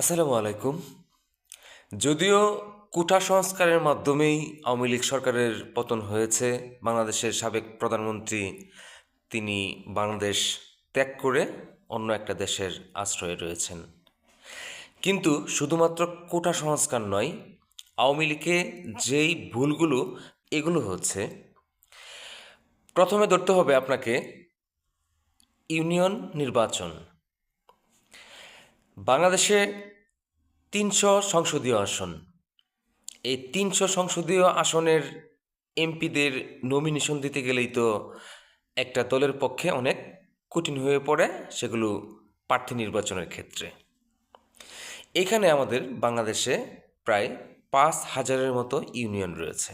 আসসালামু আলাইকুম। যদিও কুঠা সংস্কারের মাধ্যমেই আওয়ামী লীগ সরকারের পতন হয়েছে, বাংলাদেশের সাবেক প্রধানমন্ত্রী তিনি বাংলাদেশ ত্যাগ করে অন্য একটা দেশের আশ্রয়ে রয়েছেন। কিন্তু শুধুমাত্র কোটা সংস্কার নয়, আওয়ামী লীগে যেই ভুলগুলো, এগুলো হচ্ছে, প্রথমে ধরতে হবে আপনাকে ইউনিয়ন নির্বাচন। বাংলাদেশে তিনশো সংসদীয় আসন। এই তিনশো সংসদীয় আসনের এমপিদের নমিনেশন দিতে গেলেই তো একটা দলের পক্ষে অনেক কঠিন হয়ে পড়ে সেগুলো প্রার্থী নির্বাচনের ক্ষেত্রে। এখানে আমাদের বাংলাদেশে প্রায় পাঁচ হাজারের মতো ইউনিয়ন রয়েছে।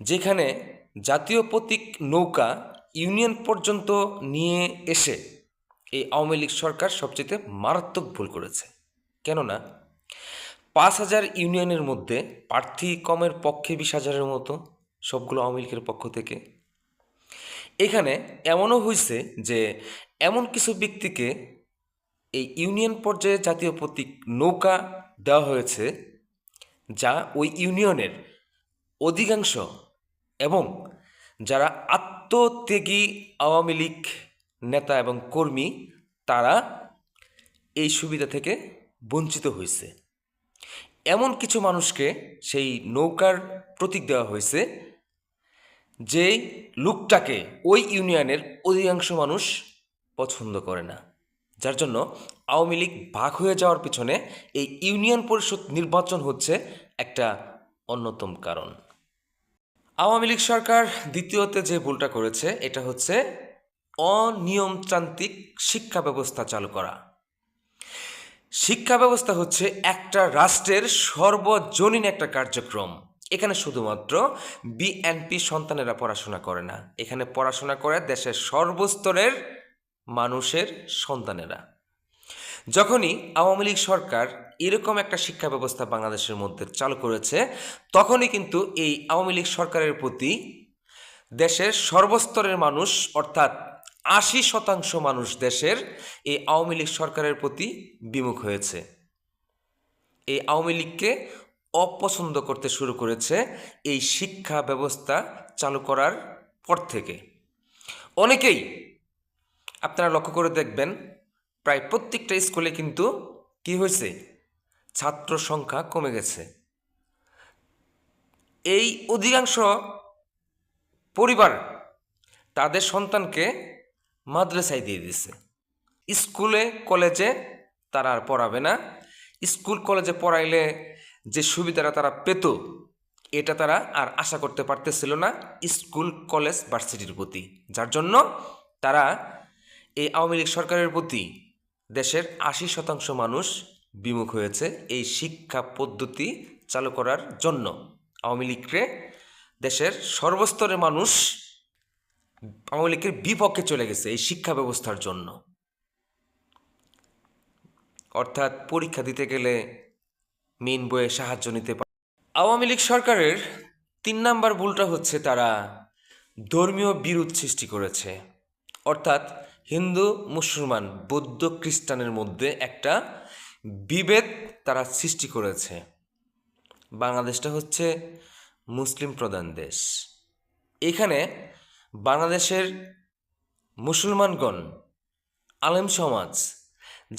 যেখানে জাতীয় প্রতীক নৌকা ইউনিয়ন পর্যন্ত নিয়ে এসে এই আওয়ামী লীগ সরকার সবচেয়ে মারাত্মক ভুল করেছে। কেননা, পাঁচ হাজার ইউনিয়নের মধ্যে প্রার্থী কমের পক্ষে বিশ হাজারের মতো সবগুলো আওয়ামী লীগের পক্ষ থেকে। এখানে এমনও হয়েছে যে এমন কিছু ব্যক্তিকে এই ইউনিয়ন পর্যায়ে জাতীয় প্রতীক নৌকা দেওয়া হয়েছে, যা ওই ইউনিয়নের অধিকাংশ এবং যারা আত্মত্যাগী আওয়ামী লীগ নেতা এবং কর্মী তারা এই সুবিধা থেকে বঞ্চিত হয়েছে। এমন কিছু মানুষকে সেই নৌকার প্রতীক দেওয়া হয়েছে যেই লুকটাকে ওই ইউনিয়নের অধিকাংশ মানুষ পছন্দ করে না। যার জন্য আওয়ামী লীগ ভাগ হয়ে যাওয়ার পিছনে এই ইউনিয়ন পরিষদ নির্বাচন হচ্ছে একটা অন্যতম কারণ। আওয়ামী লীগ সরকার দ্বিতীয়তে যে ভুলটা করেছে, এটা হচ্ছে অনিয়মতান্ত্রিক শিক্ষা ব্যবস্থা চালু করা। শিক্ষা ব্যবস্থা হচ্ছে একটা রাষ্ট্রের সর্বজনীন একটা কার্যক্রম। এখানে শুধুমাত্র বিএনপি সন্তানেরা পড়াশোনা করে না, এখানে পড়াশোনা করে দেশের সর্বস্তরের মানুষের সন্তানেরা। যখনই আওয়ামী লীগ সরকার এরকম একটা শিক্ষা ব্যবস্থা বাংলাদেশের মধ্যে চালু করেছে, তখনই কিন্তু এই আওয়ামী লীগ সরকারের প্রতি দেশের সর্বস্তরের মানুষ, অর্থাৎ আশি শতাংশ মানুষ দেশের এই আওয়ামী লীগ সরকারের প্রতি বিমুখ হয়েছে। এই আওয়ামী লীগকে অপছন্দ করতে শুরু করেছে এই শিক্ষা ব্যবস্থা চালু করার পর থেকে। অনেকেই, আপনারা লক্ষ্য করে দেখবেন, প্রায় প্রত্যেকটা স্কুলে কিন্তু কি হয়েছে? ছাত্র সংখ্যা কমে গেছে। এই অধিকাংশ পরিবার তাদের সন্তানকে মাদ্রাসায় দিয়ে দিছে। স্কুলে, কলেজে তারা আর পড়াবে না। স্কুল, কলেজে পড়াইলে যে সুবিধাটা তারা পেত, এটা তারা আর আশা করতে পারতেছিল না স্কুল, কলেজ, ভার্সিটির প্রতি। যার জন্য তারা এই আওয়ামী লীগ সরকারের প্রতি দেশের আশি শতাংশ মানুষ বিমুখ হয়েছে এই শিক্ষা পদ্ধতি চালু করার জন্য। আওয়ামী লীগকে দেশের সর্বস্তরের মানুষ আওয়ামী লীগের বিপক্ষে চলে গেছে এই শিক্ষা ব্যবস্থার জন্য। অর্থাৎ পরীক্ষা দিতে গেলে মেন বইয়ে সাহায্য নিতে পারে। আওয়ামী লীগ সরকারের তিন নাম্বার ভুলটা হচ্ছে তারা ধর্মীয় বিরোধ সৃষ্টি করেছে। অর্থাৎ হিন্দু, মুসলমান, বৌদ্ধ, খ্রিস্টানের মধ্যে একটা বিভেদ তারা সৃষ্টি করেছে। বাংলাদেশটা হচ্ছে মুসলিম প্রধান দেশ। এখানে বাংলাদেশের মুসলমানগণ, আলেম সমাজ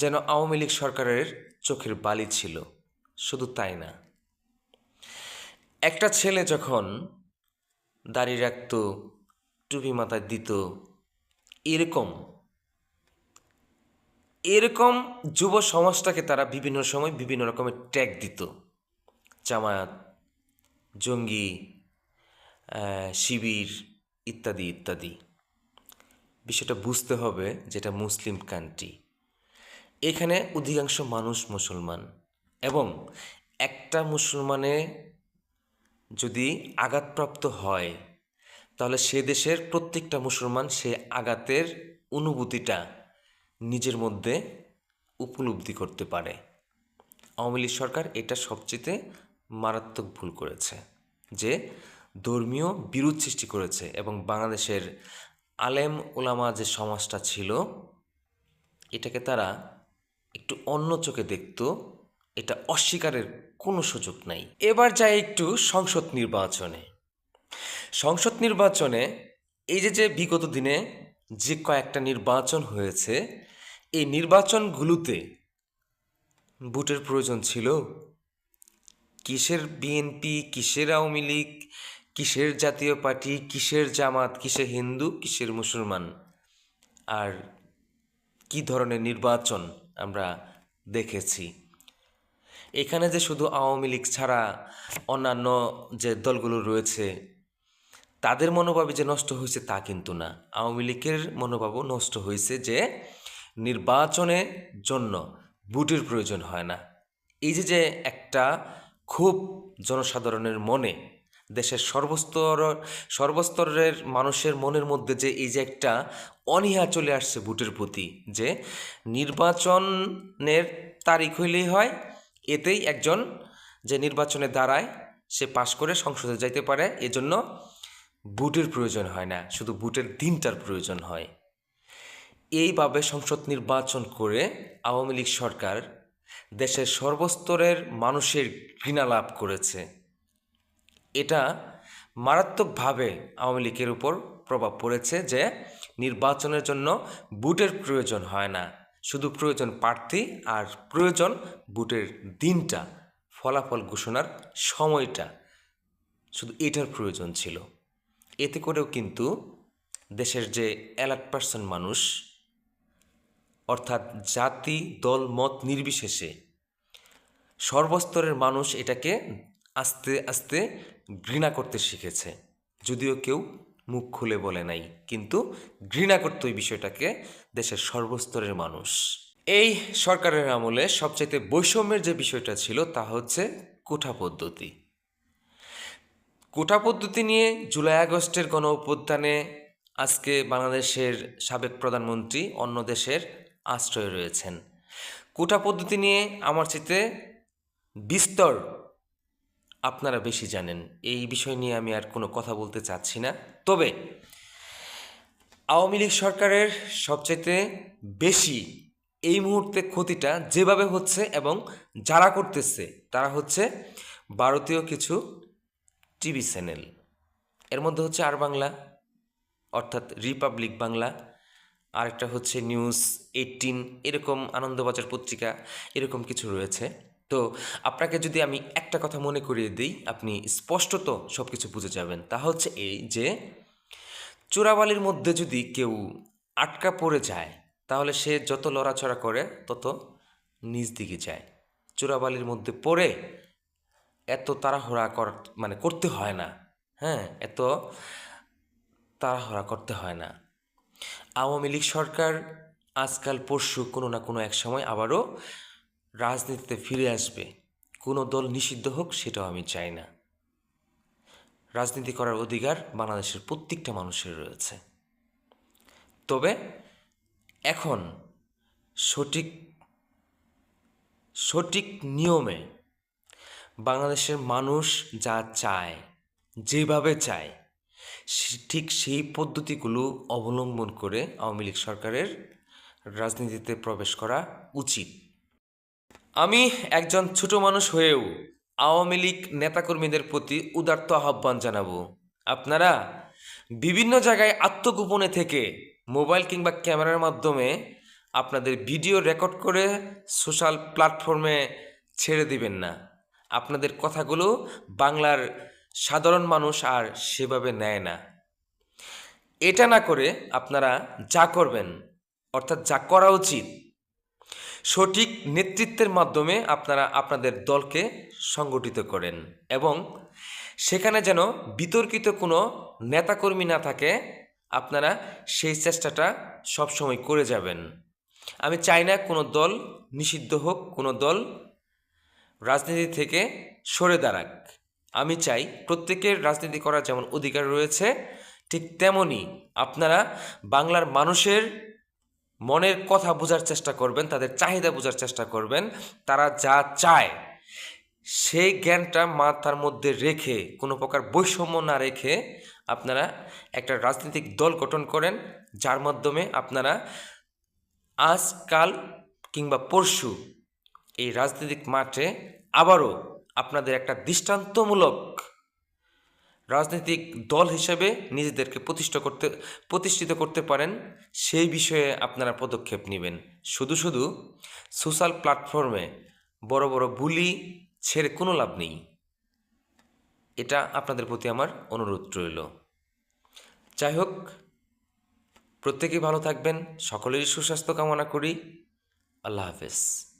যেন আওয়ামী লীগ সরকারের চোখের বালি ছিল, শুধু তাই না। একটা ছেলে যখন দাড়ি রাখত, টুপি মাথায় দিত, এরকম এরকম যুব সমাজটাকে তারা বিভিন্ন সময় বিভিন্ন রকমের ট্যাগ দিত। জামায়াত, জঙ্গি শিবির ইত্যাদি ইত্যাদি। বিষয়টা বুঝতে হবে যেটা মুসলিম কান্ট্রি। এখানে অধিকাংশ মানুষ মুসলমান এবং একটা মুসলমানে যদি আঘাতপ্রাপ্ত হয়, তাহলে সে দেশের প্রত্যেকটা মুসলমান সে আঘাতের অনুভূতিটা নিজের মধ্যে উপলব্ধি করতে পারে। আওয়ামী লীগ সরকার এটা সবচেয়ে মারাত্মক ভুল করেছে যে ধর্মীয় বিরোধ সৃষ্টি করেছে এবং বাংলাদেশের আলেম ওলামা যে সমাজটা ছিল, এটাকে তারা একটু অন্য চোখে দেখত। এটা অস্বীকারের কোনো সুযোগ নাই। এবার যাই একটু সংসদ নির্বাচনে। সংসদ নির্বাচনে এই যে যে বিগত দিনে যে কয়েকটা নির্বাচন হয়েছে, এই নির্বাচনগুলোতে ভোটের প্রয়োজন ছিল? কিসের বিএনপি, কিসের আওয়ামী লীগ কিসের জাতীয় পার্টি, কিসের জামাত কিসের হিন্দু, কিসের মুসলমান? আর কি ধরনের নির্বাচন আমরা দেখেছি? এখানে যে শুধু আওয়ামী লীগ ছাড়া অন্যান্য যে দলগুলো রয়েছে, তাদের মনোভাবই যে নষ্ট হয়েছে তা কিন্তু না। আওয়ামী লীগের মনোভাবও নষ্ট হয়েছে যে নির্বাচনের জন্য বুটের প্রয়োজন হয় না। এই যে যে একটা খুব জনসাধারণের মনে দেশের সর্বস্তর, সর্বস্তরের মানুষের মনের মধ্যে যে এই যে একটা অনীহা চলে আসছে ভোটের প্রতি, যে নির্বাচনের তারিখ হইলেই হয়, এতেই একজন যে নির্বাচনে দাঁড়ায়, সে পাশ করে সংসদে যাইতে পারে, এজন্য ভোটের প্রয়োজন হয় না, শুধু ভোটের দিনটার প্রয়োজন হয়। এইভাবে সংসদ নির্বাচন করে আওয়ামী লীগ সরকার দেশের সর্বস্তরের মানুষের ঘৃণা লাভ করেছে। এটা মারাত্মকভাবে আওয়ামী লীগের উপর প্রভাব পড়েছে যে নির্বাচনের জন্য বুটের প্রয়োজন হয় না। শুধু প্রয়োজন প্রার্থী আর প্রয়োজন বুটের দিনটা, ফলাফল ঘোষণার সময়টা। শুধু এটার প্রয়োজন ছিল। এতে করেও কিন্তু দেশের যে অ্যালার্ট পার্সন মানুষ, অর্থাৎ জাতি, দল, মত নির্বিশেষে সর্বস্তরের মানুষ এটাকে আস্তে আস্তে ঘৃণা করতে শিখেছে। যদিও কেউ মুখ খুলে বলে নাই, কিন্তু ঘৃণা করতো এই বিষয়টাকে দেশের সর্বস্তরের মানুষ। এই সরকারের আমলে সবচাইতে বৈষম্যের যে বিষয়টা ছিল তা হচ্ছে কোঠা পদ্ধতি। কোটা পদ্ধতি নিয়ে জুলাই আগস্টের গণ অভ্যুত্থানে আজকে বাংলাদেশের সাবেক প্রধানমন্ত্রী অন্য দেশের আশ্রয়ে রয়েছেন। কোটা পদ্ধতি নিয়ে আমার চেতে বিস্তর আপনারা বেশি জানেন। এই বিষয় নিয়ে আমি আর কোনো কথা বলতে চাচ্ছি না। তবে আওয়ামী লীগ সরকারের সবচাইতে বেশি এই মুহূর্তে ক্ষতিটা যেভাবে হচ্ছে এবং যারা করতেছে, তারা হচ্ছে ভারতীয় কিছু টিভি চ্যানেল। এর মধ্যে হচ্ছে আর বাংলা, অর্থাৎ রিপাবলিক বাংলা, আরেকটা হচ্ছে নিউজ এইটিন, এরকম আনন্দবাজার পত্রিকা, এরকম কিছু রয়েছে। তো আপনাকে যদি আমি একটা কথা মনে করিয়ে দিই, আপনি স্পষ্টত সব কিছু বুঝে যাবেন। তা হচ্ছে এই যে, চোরাবালির মধ্যে যদি কেউ আটকা পড়ে যায়, তাহলে সে যত লড়াচড়া করে, তত নিজ দিকে যায়। চোরাবালির মধ্যে পড়ে এত তাড়াহুড়া কর মানে করতে হয় না। হ্যাঁ এত তাড়াহুড়া করতে হয় না। আওয়ামী লীগ সরকার আজকাল, পরশু কোনো না কোনো এক সময় আবারও রাজনীতিতে ফিরে আসবে, কোনো দল নিষিদ্ধ হোক সেটাও আমি চাই না। রাজনীতি করার অধিকার বাংলাদেশের প্রত্যেকটা মানুষের রয়েছে। তবে এখন সঠিক সঠিক নিয়মে বাংলাদেশের মানুষ যা চায়, যেভাবে চায় ঠিক সেই পদ্ধতিগুলো অবলম্বন করে আওয়ামী লীগ সরকারের রাজনীতিতে প্রবেশ করা উচিত। আমি একজন ছোট মানুষ হয়েও আওয়ামী লীগ নেতাকর্মীদের প্রতি উদার্ত আহ্বান জানাব। আপনারা বিভিন্ন জায়গায় আত্মগোপনে থেকে মোবাইল কিংবা ক্যামেরার মাধ্যমে আপনাদের ভিডিও রেকর্ড করে সোশ্যাল প্ল্যাটফর্মে ছেড়ে দিবেন না। আপনাদের কথাগুলো বাংলার সাধারণ মানুষ আর সেভাবে নেয় না। এটা না করে আপনারা যা করবেন, অর্থাৎ যা করা উচিত সঠিক নেতৃত্বের মাধ্যমে আপনারা আপনাদের দলকে সংগঠিত করেন এবং সেখানে যেন বিতর্কিত কোনো নেতাকর্মী না থাকে, আপনারা সেই চেষ্টাটা সবসময় করে যাবেন। আমি চাই না কোনো দল নিষিদ্ধ হোক, কোনো দল রাজনীতি থেকে সরে দাঁড়াক। আমি চাই প্রত্যেকের রাজনীতি করার যেমন অধিকার রয়েছে, ঠিক তেমনি আপনারা বাংলার মানুষের মনের কথা বোঝার চেষ্টা করবেন, তাদের চাহিদা বোঝার চেষ্টা করবেন, তারা যা চায় সেই জ্ঞানটা মাথার মধ্যে রেখে, কোনো প্রকার বৈষম্য না রেখে আপনারা একটা রাজনৈতিক দল গঠন করেন, যার মাধ্যমে আপনারা আজকাল কিংবা পরশু এই রাজনৈতিক মাঠে আবারও আপনাদের একটা দৃষ্টান্তমূলক রাজনৈতিক দল হিসেবে নিজেদেরকে প্রতিষ্ঠা করতে, প্রতিষ্ঠিত করতে পারেন, সেই বিষয়ে আপনারা পদক্ষেপ নেবেন। শুধু শুধু সোশ্যাল প্ল্যাটফর্মে বড় বড় বুলি ছেড়ে কোনো লাভ নেই। এটা আপনাদের প্রতি আমার অনুরোধ রইল। যাই হোক, প্রত্যেকেই ভালো থাকবেন, সকলেরই সুস্বাস্থ্য কামনা করি। আল্লাহ হাফেজ।